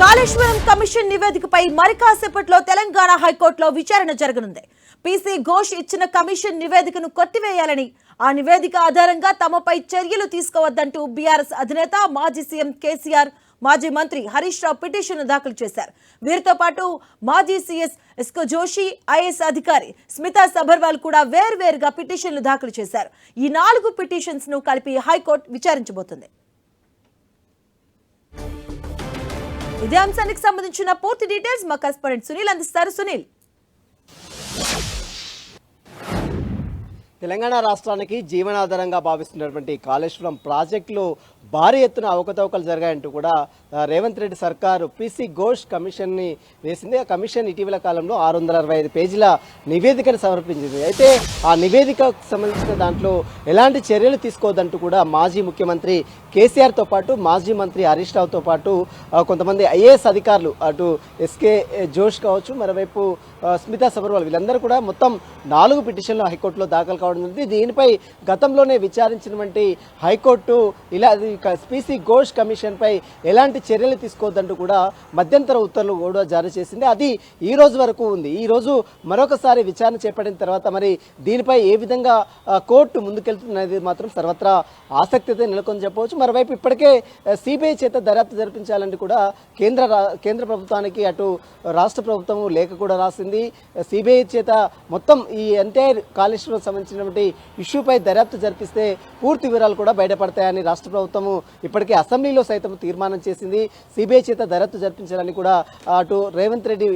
Kaleshwaram commission నివేదికపై మరి కాసేపట్లో తెలంగాణ హైకోర్టులో విచారణ జరగనుంది. పీసీ ఘోష్ ఇచ్చిన కమిషన్ నివేదికను కొట్టివేయాలని ఆ నివేదిక ఆధారంగా తమపై చర్యలు తీసుకోవద్దంటూ బీఆర్ఎస్ అధినేత మాజీ సీఎం కేసీఆర్ మాజీ మంత్రి హరీష్ రావు పిటిషన్ దాఖలు చేశారు. వీరితో పాటు మాజీ సీఎస్ ఎస్కో జోషి ఐఎస్ అధికారి స్మితా సబర్వాల్ కూడా వేర్వేరుగా పిటిషన్లు దాఖలు చేశారు. ఈ నాలుగు పిటిషన్స్ను కలిపి హైకోర్టు విచారించబోతుంది. ఇదే అంశానికి సంబంధించిన పూర్తి డీటెయిల్స్ మా కరెస్పాండెంట్ సునీల్ అందిస్తారు. సునీల్. తెలంగాణ రాష్ట్రానికి జీవనాధారంగా భావిస్తున్నటువంటి కాళేశ్వరం ప్రాజెక్టులో భారీ ఎత్తున అవకతవకలు జరిగాయంటూ కూడా రేవంత్ రెడ్డి సర్కారు పిసి ఘోష్ కమిషన్ని వేసింది. ఆ కమిషన్ ఇటీవల కాలంలో ఆరు వందల అరవై ఐదు పేజీల నివేదికను సమర్పించింది. అయితే ఆ నివేదికకు సంబంధించిన దాంట్లో ఎలాంటి చర్యలు తీసుకోవద్దంటూ కూడా మాజీ ముఖ్యమంత్రి కేసీఆర్తో పాటు మాజీ మంత్రి హరీష్ రావుతో పాటు కొంతమంది ఐఏఎస్ అధికారులు అటు ఎస్కే జోష్ కావచ్చు మరోవైపు స్మితా సబర్వాల్ వీళ్ళందరూ కూడా మొత్తం నాలుగు పిటిషన్లు హైకోర్టులో దాఖలు రావడం దీనిపై గతంలోనే విచారించినటువంటి హైకోర్టు ఇలా స్పీసీ ఘోష్ కమిషన్పై ఎలాంటి చర్యలు తీసుకోవద్దంటూ కూడా మధ్యంతర ఉత్తర్వులు కూడా జారీ చేసింది. అది ఈ రోజు వరకు ఉంది. ఈ రోజు మరొకసారి విచారణ చేపట్టిన తర్వాత మరి దీనిపై ఏ విధంగా కోర్టు ముందుకెళ్తున్నది మాత్రం సర్వత్రా ఆసక్తి అయితే నెలకొని చెప్పవచ్చు. మరోవైపు ఇప్పటికే సిబిఐ చేత దర్యాప్తు జరిపించాలని కూడా కేంద్ర కేంద్ర ప్రభుత్వానికి అటు రాష్ట్ర ప్రభుత్వం లేఖ కూడా రాసింది. సిబిఐ చేత మొత్తం ఈ ఎంటైర్ కాళేశ్వరం సంబంధించినటువంటి ఇష్యూపై దర్యాప్తు జరిపిస్తే పూర్తి వివరాలు కూడా బయటపడతాయని రాష్ట్ర ప్రభుత్వము ఇప్పటికే అసెంబ్లీలో సైతం తీర్మానం చేసింది. సిబిఐ చేత దర్యాప్తు జరిపించాలని కూడా అటు రేవంత్ రెడ్డి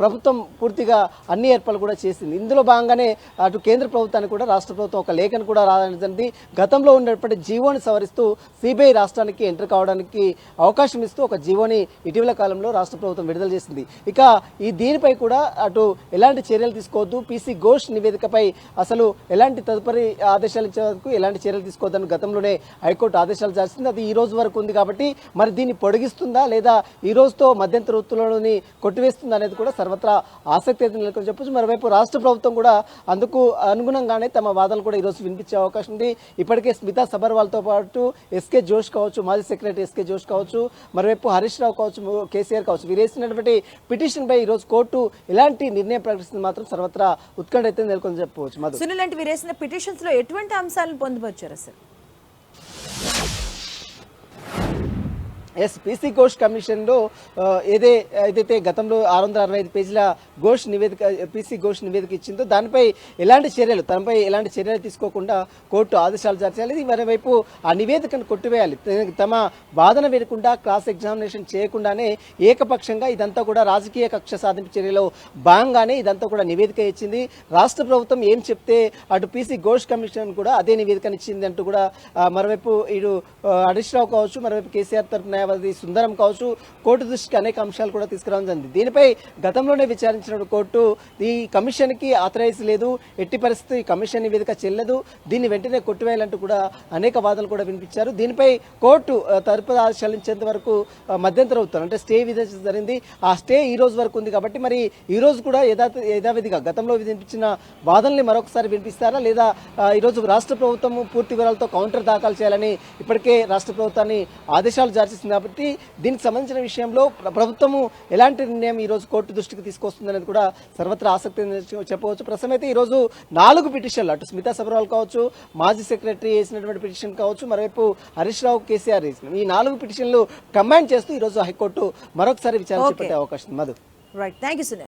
ప్రభుత్వం పూర్తిగా అన్ని ఏర్పాట్లు కూడా చేసింది. ఇందులో భాగంగానే అటు కేంద్ర ప్రభుత్వానికి కూడా రాష్ట్ర ప్రభుత్వం ఒక లేఖను కూడా రాయడం జరిగింది గతంలో ఉన్నటువంటి జీవోని సవరిస్తూ సిబిఐ రాష్ట్రానికి ఎంటర్ కావడానికి అవకాశం ఇస్తూ ఒక జీవోని ఇటీవల కాలంలో రాష్ట్ర ప్రభుత్వం విడుదల చేసింది. ఇక ఈ దీనిపై కూడా అటు ఎలాంటి చర్యలు తీసుకోవద్దు. పీసీ ఘోష్ నివేదికపై అసలు ఎలాంటి తదుపరి ఆదేశాలు ఇచ్చే వరకు ఎలాంటి చర్యలు తీసుకోవద్దని గతంలోనే హైకోర్టు ఆదేశాలు జరిస్తుంది. అది ఈ రోజు వరకు ఉంది కాబట్టి మరి దీన్ని పొడిగిస్తుందా లేదా ఈ రోజుతో మధ్యంతర వృత్తులని కొట్టివేస్తుందా అనేది కూడా సర్వత్రా ఆసక్తి అయితే నెలకొని చెప్పచ్చు. మరోవైపు రాష్ట్ర ప్రభుత్వం కూడా అందుకు అనుగుణంగానే తమ వాదనలు కూడా ఈరోజు వినిపించే అవకాశం ఉంది. ఇప్పటికే స్మితా సబర్వాల్తో పాటు ఎస్కే జోష్ కావచ్చు మాజీ సెక్రటరీ ఎస్కే జోష్ కావచ్చు మరోవైపు హరీష్ రావు కావచ్చు కేసీఆర్ కావచ్చు వీరేసినటువంటి పిటిషన్ పై ఈరోజు కోర్టు ఎలాంటి నిర్ణయం ప్రకటిస్తుంది మాత్రం సర్వత్రా ఉత్కంఠ అయితే నెలకొని చెప్పవచ్చు మధు సునీల్ అంటే వేసిన పిటిషన్స్లో ఎటువంటి అంశాలను పొందుపరిచారు అసలు? ఎస్ పీసీ ఘోష్ కమిషన్లో ఏదే ఏదైతే గతంలో ఆరు వందల అరవై ఐదు పేజీల ఘోష్ నివేదిక పీసీ ఘోష్ నివేదిక ఇచ్చిందో దానిపై ఎలాంటి చర్యలు తనపై ఎలాంటి చర్యలు తీసుకోకుండా కోర్టు ఆదేశాలు జారీ చేయాలి మరోవైపు ఆ నివేదికను కొట్టివేయాలి. తమ వాదన వినకుండా క్రాస్ ఎగ్జామినేషన్ చేయకుండానే ఏకపక్షంగా ఇదంతా కూడా రాజకీయ కక్ష సాధింపు చర్యలో భాగంగానే ఇదంతా కూడా నివేదిక ఇచ్చింది. రాష్ట్ర ప్రభుత్వం ఏం చెప్తే అటు పీసీ ఘోష్ కమిషన్ కూడా అదే నివేదికను ఇచ్చింది అంటూ కూడా మరోవైపు ఇటు హరీష్ రావు కావచ్చు మరోవైపు కేసీఆర్ తరఫున న్యాయవాది సుందరం కావచ్చు కోర్టు దృష్టికి అనేక అంశాలు కూడా తీసుకురావడం జరిగింది. దీనిపై గతంలోనే విచారించిన కోర్టు ఈ కమిషన్కి ఆథరైజ్ లేదు ఎట్టి పరిస్థితి కమిషన్ నివేదిక చెల్లదు దీన్ని వెంటనే కొట్టివేయాలంటూ కూడా అనేక వాదనలు కూడా వినిపించారు. దీనిపై కోర్టు ఆ, తరపు ఆశలించేంత వరకు మధ్యంతరం మధ్యంతర అవుతారు అంటే స్టే విధించడం జరిగింది. ఆ స్టే ఈ రోజు వరకు ఉంది కాబట్టి మరి ఈ రోజు కూడా యథా యథావిధిగా గతంలో వినిపించిన వాదనల్ని మరొకసారి వినిపిస్తారా? లేదా ఈరోజు ఈ రోజు రాష్ట్ర ప్రభుత్వం పూర్తి వివరాలతో కౌంటర్ దాఖలు చేయాలని ఇప్పటికే రాష్ట్ర ప్రభుత్వాన్ని ఆదేశాలు జారీ చేసింది. కాబట్టి దీనికి సంబంధించిన విషయంలో ప్ర- ప్రభుత్వము ఎలాంటి నిర్ణయం ఈ రోజు కోర్టు దృష్టికి తీసుకొస్తుంది అనేది కూడా సర్వత్రా ఆసక్తి చెప్పవచ్చు ప్రస్తుతం అయితే ఈ రోజు నాలుగు పిటిషన్లు అటు స్మితా సబర్వాల్ కావచ్చు మాజీ సెక్రటరీ వేసినటువంటి పిటిషన్ కావచ్చు మరోవైపు హరీష్ రావు కేసీఆర్ వేసిన. ఈ నాలుగు పిటిషన్లు కంబైన్ చేస్తూ ఈ రోజు హైకోర్టు మరొకసారి విచారణ. చేపట్టే అవకాశం మధు. Right thank you